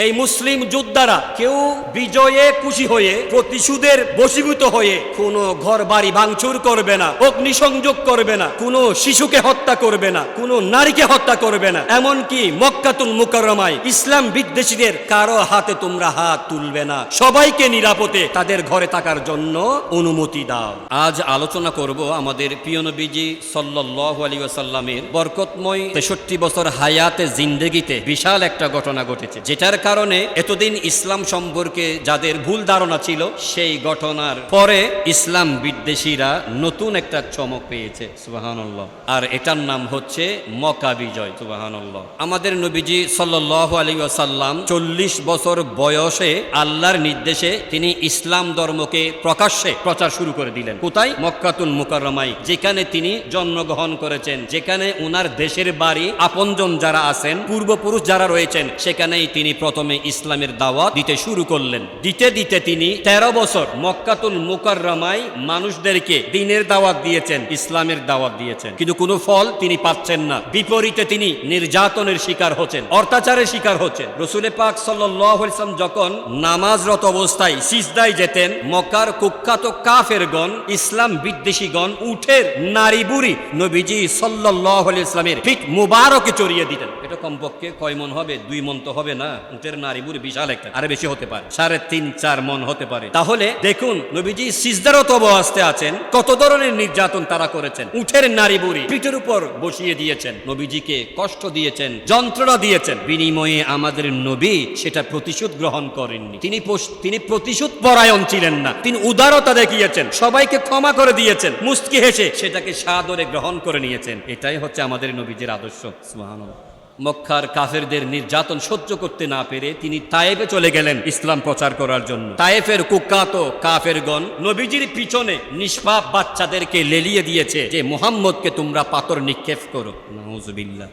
এই মুসলিম যোদ্ধারা কেউ বিজয়ে খুশি হয়ে, প্রতিশোধের বশীভূত হয়ে কোনো ঘর বাড়ি ভাঙচুর করবে না, অগ্নিসংযোগ করবে না, কোনো শিশুকে হত্যা করবে না, কোনো নারীকে হত্যা করবে না। এমনকি মক্কাতুল মুকাররমায় ইসলাম বিদ্বেষীদের কারও হাতে তোমরা হাত তুলবে না। সবাইকে নিরাপদে তাদের ঘরে থাকার জন্য অনুমতি দাও। আজ আলোচনা করব আমাদের প্রিয় নবীজি সাল্লাল্লাহু আলাইহি ওয়াসাল্লামের বরকতময় তেষট্টি বছর হায়াতে জিন্দেগিতে বিশাল একটা ঘটনা ঘটেছে, যেটার কারণে এতদিন ইসলাম সম্পর্কে যাদের ভুল ধারণা ছিল, সেই ঘটনার পরে ইসলাম বিদ্বেষীরা নতুন একটা চমক পেয়েছে, সুবাহানল্লাহ। আর এটার নাম হচ্ছে মকা বিজয়, সুবাহানল্লাহ। আমাদের নবীজি সাল্লাল্লাহু আলাইহি ওয়াসাল্লাম চল্লিশ বছর বয়সে আল্লাহর নির্দেশে তিনি ইসলাম ধর্মকে প্রকাশ্যে প্রচার শুরু করে দিলেন। কোথায়? মক্কাতুল মুকাররমাই যেখানে তিনি জন্মগ্রহণ করেছেন, যেখানে উনার দেশের বাড়ি আপনজন যারা আছেন, পূর্বপুরুষ যারা রয়েছেন, সেখানেই তিনি প্রথমে ইসলামের দাওয়াত দিতে শুরু করলেন। দিতে দিতে তিনি তেরো বছর মক্কাতুল মুকাররমায় মানুষদেরকে দিনের দাওয়াত দিয়েছেন, ইসলামের দাওয়াত দিয়েছেন। কিন্তু কোনো ফল তিনি পাচ্ছেন না। বিপরীতে তিনি নির্যাতনের শিকার হচ্ছেন, অত্যাচারের শিকার হচ্ছেন। রসুলে পাক সাল্লাম যখন নামাজরত অবস্থায় সিজদায় যেতেন, মক্কার কুখ্যাত কাফেরগণ, ইসলাম বিদ্বেষীগণ উঠের নারী বুড়ি নবীজি সাল্লাহ ইসলামের পিঠ মুবারকে চড়িয়ে দিতেন। এটা কমপক্ষে কয় মন হবে? দুই মন তো হবে না। উঠের নারী বুড়ি বিশাল একটা। আরে বেশি হতে পারে। সাড়ে তিন, চার মন হতে পারে। তাহলে দেখুন, নবীজি সিজদারত অবস্থায় আছেন। কত ধরনের নির্যাতন তারা করেছেন? উঠের নারী বুড়ি পিঠের উপর বসিয়ে দিয়েছেন। নবীজিকে কষ্ট দিয়েছেন, যন্ত্রণা দিয়েছেন। বিনিময়ে আমাদের নবী সেটা প্রতিশোধ গ্রহণ করেননি। তিনি তিনি প্রতিশোধ পরায়ণ ছিলেন না। তিনি উদারতা দেখিয়েছেন। সবাইকে ক্ষমা করে দিয়েছেন। মুস্কি হেসে সেটাকে সাদরে গ্রহণ করে নিয়েছেন। এটাই হচ্ছে আমাদের নবীজির আদর্শ। সুবহানাল্লাহ। মক্কার কাফেরদের নির্যাতন সহ্য করতে না পেরে তিনি তায়েফে চলে গেলেন ইসলাম প্রচার করার জন্য। তায়েফের কুকাত কাফেরগণ নবীজির পিছনে নিষ্পাপ বাচ্চাদেরকে লেলিয়ে দিয়েছে যে, মোহাম্মদকে তোমরা পাথর নিক্ষেপ করো। নাউজুবিল্লাহ।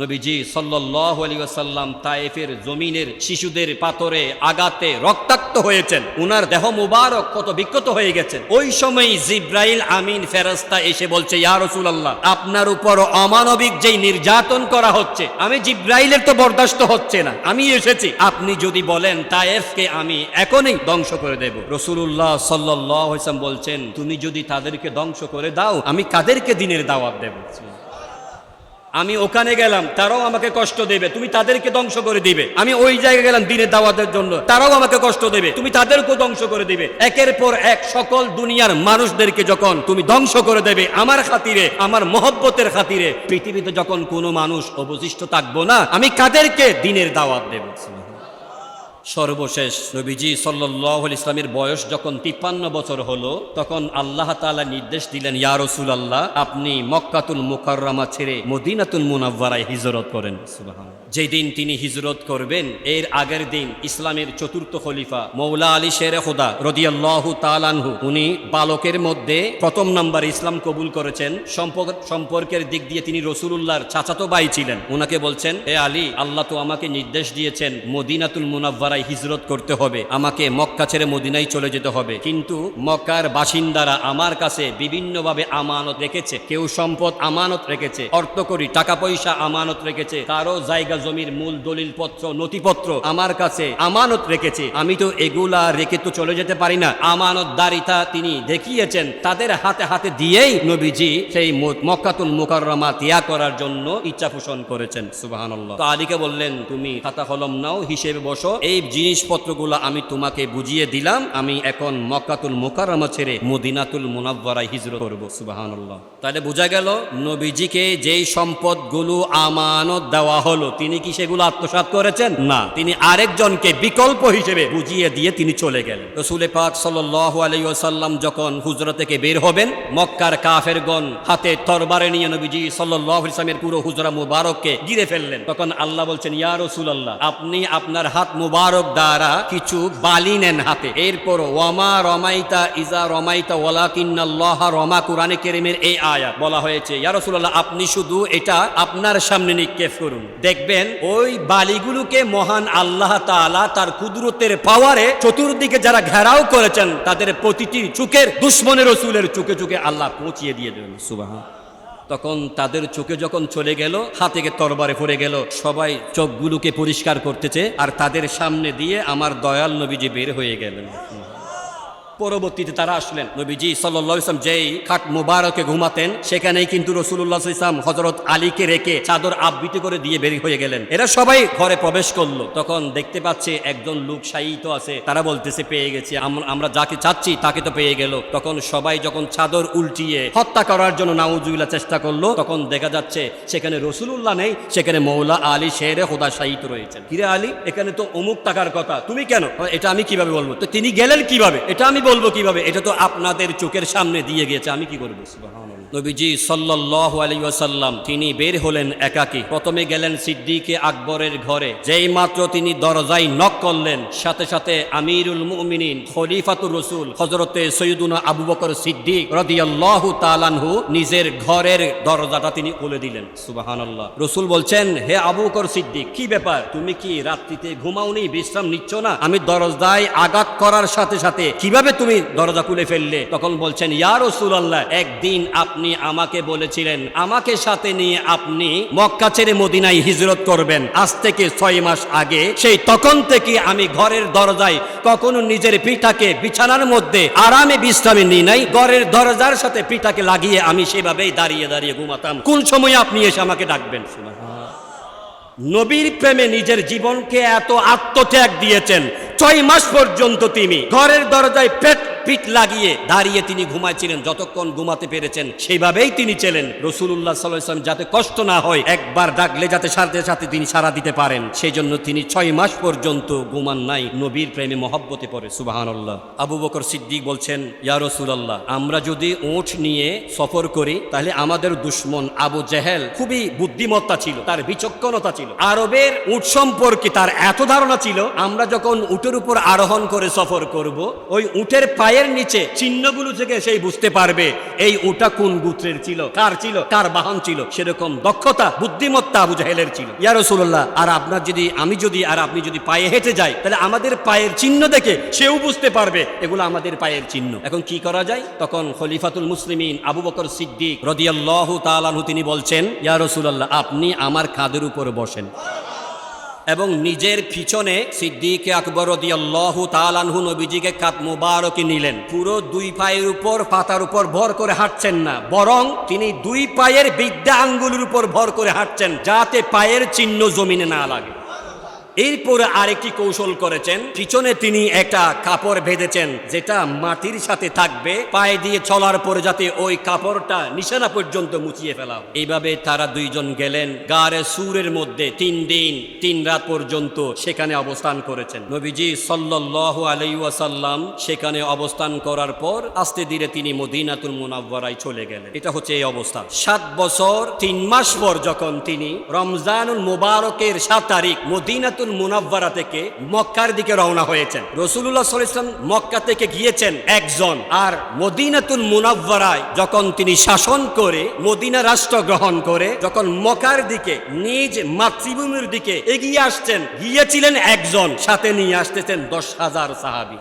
নবীজি সাল্লাহ আলী ওয়াসাল্লাম তায়েফের জমিনের শিশুদের পাথরে আগাতে রক্তাক্ত হয়েছেন। উনার দেহ মুবারক কত বিক্ষত হয়ে গেছেন ওই সময় জিব্রাইল আমিন ফেরস্তা এসে বলছে, ইয়া রাসূলুল্লাহ, আপনার উপর অমানবিক যেই নির্যাতন করা হচ্ছে, আমি জিব্রাইলের তো বরদাস্ত হচ্ছে না, আমি এসেছি। আপনি যদি বলেন তায়েফকে আমি এখনই ধ্বংস করে দেব। রসুল্লাহ সাল্লাহ বলছেন, তুমি যদি তাদেরকে ধ্বংস করে দাও, আমি কাদেরকে দিনের দাওয়াত দেব? আমি ওখানে গেলাম, তারাও আমাকে কষ্ট দেবে। তুমি তাদেরকে ধ্বংস করে দিবে। আমি ওই জায়গায় গেলাম দিনের দাওয়াতের জন্য। তারাও আমাকে কষ্ট দেবে। তুমি তাদেরকেও ধ্বংস করে দিবে। একের পর এক সকল দুনিয়ার মানুষদেরকে যখন তুমি ধ্বংস করে দেবে, আমার খাতিরে, আমার মহব্বতের খাতিরে, পৃথিবীতে যখন কোনো মানুষ অবশিষ্ট থাকব না, আমি কাদেরকে দিনের দাওয়াত দেব? সর্বশেষ নবীজি সাল্লাহ ইসলামের বয়স যখন তিপ্পান্ন বছর হলো, তখন আল্লাহ তাআলা নির্দেশ দিলেন, ইয়া রসুল আল্লাহ আপনি মক্কাতুল মুকাররমা ছেড়ে মদিনাতুল মুনাব্বারায় হিজরত করেন। সুবহান যেই দিন তিনি হিজরত করবেন, এর আগের দিন ইসলামের চতুর্থ খলিফা মৌলা আলী শের খোদা রদিয়াল্লাহু তালানহু উনি বালকের মধ্যে প্রথম নাম্বার ইসলাম কবুল করেছেন। সম্পর্ক সম্পর্কের দিক দিয়ে তিনি রসুলুল্লাহর চাচাতো বাই ছিলেন। ওনাকে বলছেন, এ আলী, আল্লাহ তো আমাকে নির্দেশ দিয়েছেন মদিনাতুল মুনাব্বারায় হিজরত করতে হবে। আমাকে মক্কা ছেড়ে মদিনায় চলে যেতে হবে। কিন্তু মক্কার বাসিন্দারা আমার কাছে বিভিন্নভাবে আমানত রেখেছে। কেউ সম্পদ আমানত রেখেছে অর্থকরী টাকা পয়সা আমানত রেখেছে, কারও জায়গা জমির মূল দলিল পত্র নথিপত্র আমার কাছে আমানত রেখেছে। আমি তো এগুলা রেখে তো চলে যেতে পারি না। আমানত দারিতা তিনি দেখিয়েছেন, তাদের হাতে হাতে দিয়েই নবীজি সেই মক্কাতুল মুকাররমা ত্যাগ করার জন্য ইচ্ছা পোষণ করেছেন। সুবহানাল্লাহ। তো আলীকে বললেন, তুমি খাতা কলম নাও, হিসেবে বসো, এই জিনিসপত্রগুলো আমি তোমাকে বুঝিয়ে দিলাম। আমি এখন মক্কাতুল মুকাররমা ছেড়ে মদিনাতুল মুনাব্বারায় হিজরত করব। সুবহানাল্লাহ। তাহলে বোঝা গেল, নবীজিকে যেই সম্পদগুলো আমানত দেওয়া হলো, তিনি কি সেগুলো আত্মসাৎ করেছেন? না। তিনি আরেকজনকে বিকল্প হিসেবে বুঝিয়ে দিয়ে তিনি চলে গেলেন। রসুলে পাক সাল্লাহ আলাইসাল্লাম যখন হুজরা থেকে বের হবেন, মক্কার কাফেরগণ হাতে তরবারে নিয়ে নবীজি সাল্লাহ ইসলামের পুরো হুজরা মুবারককে গিরে ফেললেন। তখন আল্লাহ বলছেন, ইয়া রসুল আল্লাহ আপনি আপনার হাত মুবারক দ্বারা কিছু বালি নেন হাতে। এরপর, ওয়ামা রমাইতা ইজা রমাইতা ওয়ালাকিন্নাল্লাহ রমা কোরআনে কেরিমের এই আয়াত বলা হয়েছে, ইয়া রাসূলুল্লাহ, আপনি শুধু এটা আপনার সামনে নিক্ষেপ করুন। দেখবেন, ওই বালিগুলোকে মহান আল্লাহ তাআলা তার কুদরতের পাওয়ারে চতুর্দিকে যারা ঘেরাও করেছেন, তাদের প্রতিটি চুকের দুশ্মনের রসুলের চুকে চুকে আল্লাহ পৌঁছিয়ে দিয়ে দেবেন। সুবাহ তখন তাদের চোখে যখন চলে গেল হাতে তরবারে পড়ে গেল। সবাই চোখগুলোকে পরিষ্কার করতেছে আর তাদের সামনে দিয়ে আমার দয়াল নবীজি বের হয়ে গেলেন। পরবর্তীতে তারা আসলেন। নবীজি সাল্লাহ ইসলাম যেই খাট মুবারকে ঘুমাতেন, সেখানেই কিন্তু রসুল্লাহ ইসলাম হজরত আলীকে রেখে চাদর আবৃত্তি করে দিয়ে বের হয়ে গেলেন। এরা সবাই ঘরে প্রবেশ করল। তখন দেখতে পাচ্ছে একজন লোক শায়িত আছে। তারা বলতেছে, পেয়ে গেছি। আম- আমরা যাকে চাচ্ছি তাকে তো পেয়ে গেল। তখন সবাই যখন চাদর উল্টিয়ে হত্যা করার জন্য নাউজুবিল্লা চেষ্টা করল, তখন দেখা যাচ্ছে সেখানে রসুলুল্লাহ নেই, সেখানে মৌলা আলী, শেরে খোদা শায়িত রয়েছেন। কিরে আলী, এখানে তো অমুক টাকার কথা। তুমি কেন? এটা আমি কীভাবে বলব? তো তিনি গেলেন কীভাবে? এটা আমি বলব কীভাবে? এটা তো আপনাদের চোখের সামনে দিয়ে গিয়েছে আমি কি করব? নবীজি সাল্লাল্লাহু আলাইহি ওয়াসাল্লাম, তিনি বের হলেন একাকী। প্রথমে গেলেন সিদ্দিকে আকবরের ঘরে, যেই মাত্র তিনি দরজায় নক করলেন। সাথে সাথে আমিরুল মুমিনিন, খলিফাতুর রসুল, হযরতে সৈয়দুনা আবু বকর সিদ্দিক রাদিয়াল্লাহু তাআলাহু নিজের ঘরের দরজাটা তিনি খুলে দিলেন। সুবহানাল্লাহ। রসুল বলছেন, হে আবু বকর সিদ্দিক, কি ব্যাপার? তুমি কি রাত্রিতে ঘুমাওনি? বিশ্রাম নিচ্ছ না? আমি দরজায় আঘাত করার সাথে সাথে কীভাবে তুমি দরজা খুলে ফেললে। তখন বলছেন, ইয়া রাসূলুল্লাহ, একদিন আপনি আমাকে বলেছিলেন, আমাকে সাথে নিয়ে আপনি মক্কা ছেড়ে মদিনায় হিজরত করবেন। আজ থেকে ছয় মাস আগে, সেই তখন থেকে আমি ঘরের দরজায় কখনো নিজের পিঠাকে বিছানার মধ্যে আরামে বিশ্রামে নিই নাই। ঘরের দরজার সাথে পিঠাকে লাগিয়ে আমি সেভাবেই দাঁড়িয়ে দাঁড়িয়ে ঘুমাতাম। কোন সময় আপনি এসে আমাকে ডাকবেন? নবীর প্রেমে নিজের জীবনকে এত আত্মত্যাগ দিয়েছেন ছয় মাস পর্যন্ত তিনি ঘরের দরজায় পেট পিঠ লাগিয়ে দাঁড়িয়ে তিনি ঘুমাইছিলেন। যতক্ষণ ঘুমাতে পেরেছেন, সেইভাবেই তিনি ছিলেন রসুল্লাহ সাল্লাম যাতে কষ্ট না হয়, একবার ডাকলে যাতে সাথে সাথে তিনি সারা দিতে পারেন। সেই জন্য তিনি ছয় মাস পর্যন্ত ঘুমান নাই। নবীর প্রেমে মহব্বতে পড়ে সুবাহান্লাহ আবু বকর সিদ্দিক বলছেন, ইয়া রসুলাল্লাহ, আমরা যদি ওঠ নিয়ে সফর করি, তাহলে আমাদের দুশ্মন আবু জেহেল খুবই বুদ্ধিমত্তা ছিল, তার বিচক্ষণতা ছিল। আরবের উট সম্পর্কে তার এত ধারণা ছিল, আমরা যখন উটের উপর আরোহণ করে সফর করব, ওই উটের পায়ের নিচে চিহ্নগুলো থেকে সেই বুঝতে পারবে, এই উটা কোন গুত্রের ছিল, কার ছিল, কার বাহন ছিল, সেরকম দক্ষতা, বুদ্ধিমত্তা আবু জাহেলের ছিল। ইয়া রাসূলুল্লাহ, আর আপনার যদি, আমি যদি, আর আপনি যদি পায়ে হেঁটে যাই, তাহলে আমাদের পায়ের চিহ্ন দেখে সেও বুঝতে পারবে, এগুলো আমাদের পায়ের চিহ্ন। এখন কি করা যায়? তখন খলিফাতুল মুসলিমিন আবু বকর সিদ্দিক রদিয়াল্লাহু তাআলাহু তিনি বলছেন, ইয়া রাসূলুল্লাহ, আপনি আমার কাঁধের উপর বসেন। এবং নিজের পিছনে সিদ্দিক আকবর দিয়াল্লাহু তালানহু নবীজিকে কাত মুবারকে নিলেন। পুরো দুই পায়ের উপর পাতার উপর ভর করে হাঁটছেন না, বরং তিনি দুই পায়ের বিদ্যা আঙ্গুলের উপর ভর করে হাঁটছেন, যাতে পায়ের চিহ্ন জমিনে না লাগে। এরপরে আরেকটি কৌশল করেছেন। পিছনে তিনি একটা কাপড় বেঁধেছেন, যেটা মাটির সাথে থাকবে। পায়ে দিয়ে চলার পরে যাতে ওই কাপড়টা নিশানা পর্যন্ত মুছিয়ে ফেলা এইভাবে তারা দুইজন গেলেন, গারে সুরের মধ্যে তিন দিন, তিন রাত পর্যন্ত সেখানে অবস্থান করেছেন। নবীজি সাল্লাল্লাহু আলাইহি ওয়াসাল্লাম সেখানে অবস্থান করার পর আস্তে ধীরে তিনি মদিনাতুল মুনাওয়ারায় চলে গেলেন। এটা হচ্ছে এই অবস্থা। সাত বছর, তিন মাস পর যখন তিনি রমজানুল মুবারকের সাত তারিখ মদিনাতুল মুনাব্বারা থেকে মক্কার দিকে রওনা হয়েছেন। রসুল্লাহ সাল্লাম মক্কা থেকে গিয়েছেন একজন। আর মদিনাতুল মুনাব্বারায় যখন তিনি শাসন করে, মদিনা রাষ্ট্র গ্রহণ করে, যখন মক্কার দিকে, নিজ মাতৃভূমির দিকে এগিয়ে আসছেন, গিয়েছিলেন একজন। সাথে নিয়ে আসতেছেন দশ হাজার সাহাবি।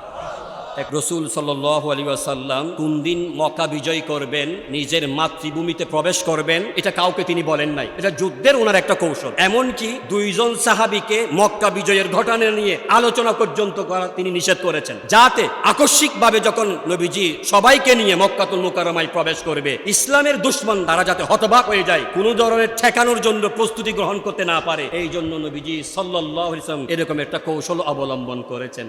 এক রসুল সাল্লাহ আলী আসাল্লাম কোন দিন মক্কা বিজয় করবেন, নিজের মাতৃভূমিতে প্রবেশ করবেন, এটা কাউকে তিনি বলেন নাই। এটা যুদ্ধের ওনার একটা কৌশল। এমনকি দুইজন সাহাবিকে মক্কা বিজয়ের ঘটনা নিয়ে আলোচনা পর্যন্ত করা তিনি নিষেধ করেছেন। যাতে আকস্মিকভাবে যখন নবীজি সবাইকে নিয়ে মক্কাতুল মোকারমায় প্রবেশ করবে, ইসলামের দুশ্মন তারা যাতে হতবাক হয়ে যায়, কোনো ধরনের ঠেকানোর জন্য প্রস্তুতি গ্রহণ করতে না পারে, এই জন্য নবীজি সাল্লাহ এরকম একটা কৌশল অবলম্বন করেছেন।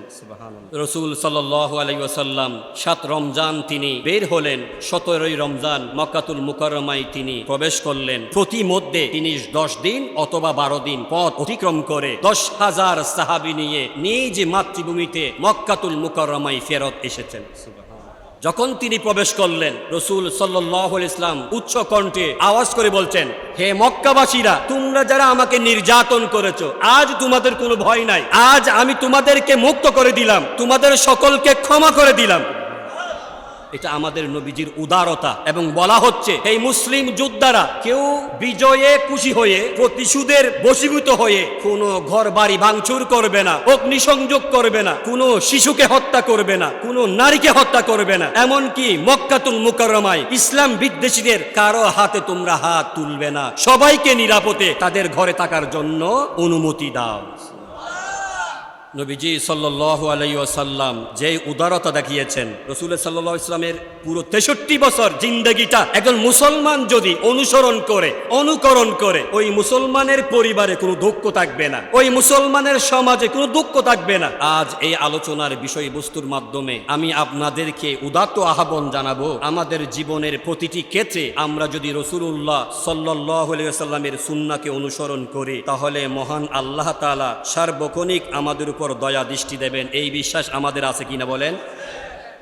রসুল সাল্লাহ আলাইসাল্লাম সাত রমজান তিনি বের হলেন, সতেরোই রমজান মক্কাতুল মুকরমায় তিনি প্রবেশ করলেন। প্রতি মধ্যে তিনি দশ দিন অথবা বারো দিন পথ অতিক্রম করে দশ হাজার সাহাবি নিয়ে নিজ মাতৃভূমিতে মক্কাতুল মুকরমায় ফেরত এসেছেন। যখন তিনি প্রবেশ করলেন, রসুল সাল্লাহ ইসলাম উচ্চ কণ্ঠে আওয়াজ করে বলছেন, হে মক্কাবাসীরা, তোমরা যারা আমাকে নির্যাতন করেছ, আজ তোমাদের কোনো ভয় নাই। আজ আমি তোমাদেরকে মুক্ত করে দিলাম। তোমাদের সকলকে ক্ষমা করে দিলাম। এটা আমাদের নবীজির উদারতা। এবং বলা হচ্ছে এই মুসলিম যোদ্ধারা, কেউ বিজয়ে খুশি হয়ে, প্রতিশোধের বশীভূত হয়ে কোনো ঘর বাড়ি ভাঙচুর করবে না, অগ্নিসংযোগ করবে না, কোনো শিশুকে হত্যা করবে না, কোনো নারীকে হত্যা করবে না, এমনকি মক্কাতুল মুকাররমায় ইসলাম বিদ্বেষীদের কারও হাতে তোমরা হাত তুলবে না। সবাইকে নিরাপদে তাদের ঘরে থাকার জন্য অনুমতি দাও। নবীজি সাল্লাহ আলাইসাল্লাম যে উদারতা দেখিয়েছেন, রসুল সাল্লাহ ইসলামের পুরো তেষট্টি বছর জিন্দগিটা একজন মুসলমান যদি অনুসরণ করে, অনুকরণ করে, ওই মুসলমানের পরিবারে কোনো দুঃখ থাকবে না, ওই মুসলমানের সমাজে কোনো দুঃখ থাকবে না। আজ এই আলোচনার বিষয়বস্তুর মাধ্যমে আমি আপনাদেরকে উদাত্ত আহ্বান জানাব, আমাদের জীবনের প্রতিটি ক্ষেত্রে আমরা যদি রসুল্লাহ সাল্লাহ সাল্লামের সুন্নাকে অনুসরণ করি, তাহলে মহান আল্লাহ তালা সার্বক্ষণিক আমাদের উপর দয়া দৃষ্টি দেবেন এই বিশ্বাস আমাদের আছে কিনা বলেন?